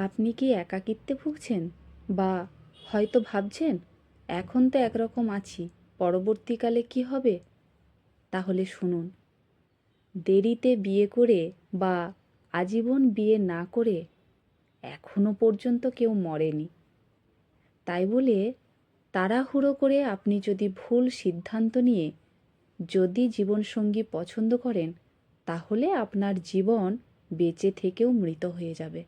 আপনি কি একাকিত্বে ভুগছেন? বা হয়তো ভাবছেন, এখন তো একরকম আছি, পরবর্তীকালে কি হবে? তাহলে শুনুন। দেরিতে বিয়ে করে বা আজীবন বিয়ে না করে এখনও পর্যন্ত কেউ মরেনি। তাই বলে তাড়াহুড়ো করে আপনি যদি ভুল সিদ্ধান্ত নিয়ে যদি জীবনসঙ্গী পছন্দ করেন, তাহলে আপনার জীবন বেঁচে থেকেও মৃত হয়ে যাবে।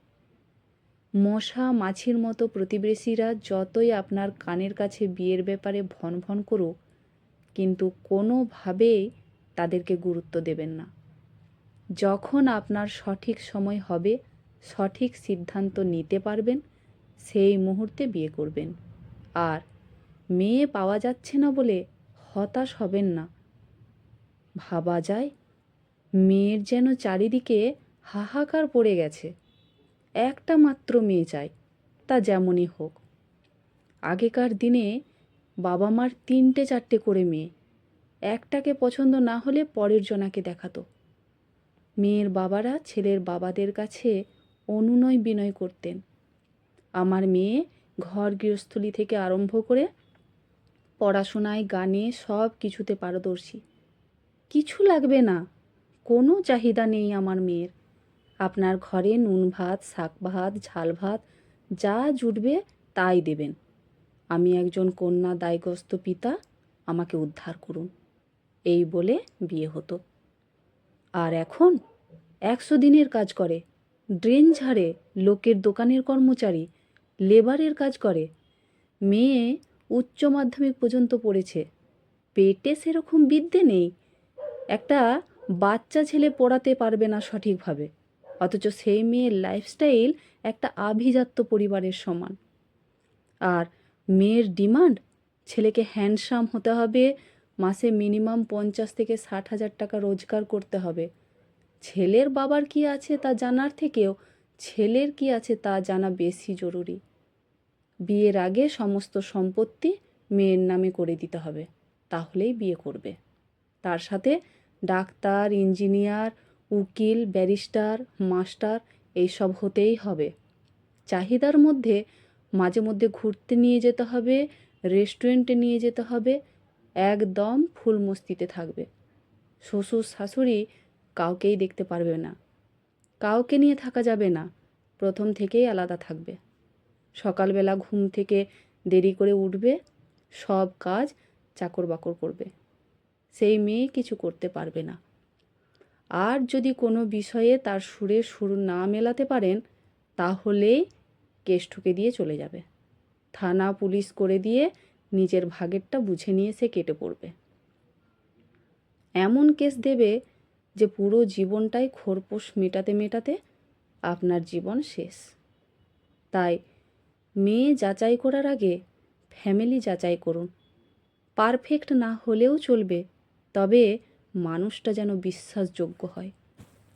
মশা, মাছির মতো প্রতিবেশীরা যতই আপনার কানের কাছে বিয়ের ব্যাপারে ভন ভন করুক, কিন্তু কোনোভাবেই তাদেরকে গুরুত্ব দেবেন না। যখন আপনার সঠিক সময় হবে, সঠিক সিদ্ধান্ত নিতে পারবেন, সেই মুহূর্তে বিয়ে করবেন। আর মেয়ে পাওয়া যাচ্ছে না বলে হতাশ হবেন না। ভাবা যায়, মেয়ের যেন চারিদিকে হাহাকার পড়ে গেছে। একটা মাত্র মেয়ে চাই, তা যেমনই হোক। আগেকার দিনে বাবা মার তিনটে চারটে করে মেয়ে, একটাকে পছন্দ না হলে পরের জনাকে দেখাতো। মেয়ের বাবারা ছেলের বাবাদের কাছে অনুনয় বিনয় করতেন। আমার মেয়ে ঘর গৃহস্থলী থেকে আরম্ভ করে পড়াশোনায়, গানে সব কিছুতে পারদর্শী। কিছু লাগবে না, কোনো চাহিদা নেই আমার মেয়ের। আপনার ঘরে নুন ভাত, শাক ভাত, ঝাল ভাত, যা জুটবে তাই দেবেন। আমি একজন কন্যা দায়গ্রস্ত পিতা, আমাকে উদ্ধার করুন। এই বলে বিয়ে হতো। আর এখন একশো দিনের কাজ করে, ড্রেন ঝাড়ে, লোকের দোকানের কর্মচারী, লেবারের কাজ করে। মেয়ে উচ্চ মাধ্যমিক পর্যন্ত পড়েছে। পেটে সেরকম বিদ্যে নেই। একটা বাচ্চা ছেলে পড়াতে পারবে না সঠিকভাবে। অথচ সেই মেয়ের লাইফস্টাইল একটা আভিজাত্য পরিবারের সমান। আর মেয়ের ডিমান্ড ছেলেকে হ্যান্ডসাম হতে হবে, মাসে মিনিমাম পঞ্চাশ থেকে ষাট হাজার টাকা রোজগার করতে হবে। ছেলের বাবার কি আছে তা জানার থেকেও ছেলের কি আছে তা জানা বেশি জরুরি। বিয়ের আগে সমস্ত সম্পত্তি মেয়ের নামে করে দিতে হবে, তাহলেই বিয়ে করবে। তার সাথে ডাক্তার, ইঞ্জিনিয়ার উকিল, ব্যারিস্টার, মাস্টার, এইসব হতেই হবে। চাহিদার মধ্যে মাঝে মধ্যে ঘুরতে নিয়ে যেতে হবে, রেস্টুরেন্টে নিয়ে যেতে হবে, একদম ফুল মস্তিতে থাকবে। শ্বশুর, শাশুড়ি কাউকেই দেখতে পারবে না। কাউকে নিয়ে থাকা যাবে না, প্রথম থেকেই আলাদা থাকবে। সকালবেলা ঘুম থেকে দেরি করে উঠবে, সব কাজ চাকর বাকর করবে। সেই মেয়ে কিছু করতে পারবে না। আর যদি কোনো বিষয়ে তার সুরে সুর না মেলাতে পারেন তাহলেই কেস ঠুকে দিয়ে চলে যাবে। থানা পুলিশ করে দিয়ে নিজের ভাগেরটা বুঝে নিয়ে সে কেটে পড়বে। এমন কেস দেবে যে পুরো জীবনটাই খোরপোশ মেটাতে মেটাতে আপনার জীবন শেষ। তাই মেয়ে যাচাই করার আগে ফ্যামিলি যাচাই করুন। পারফেক্ট না হলেও চলবে, তবে মানুষটা যেন বিশ্বাসযোগ্য হয়।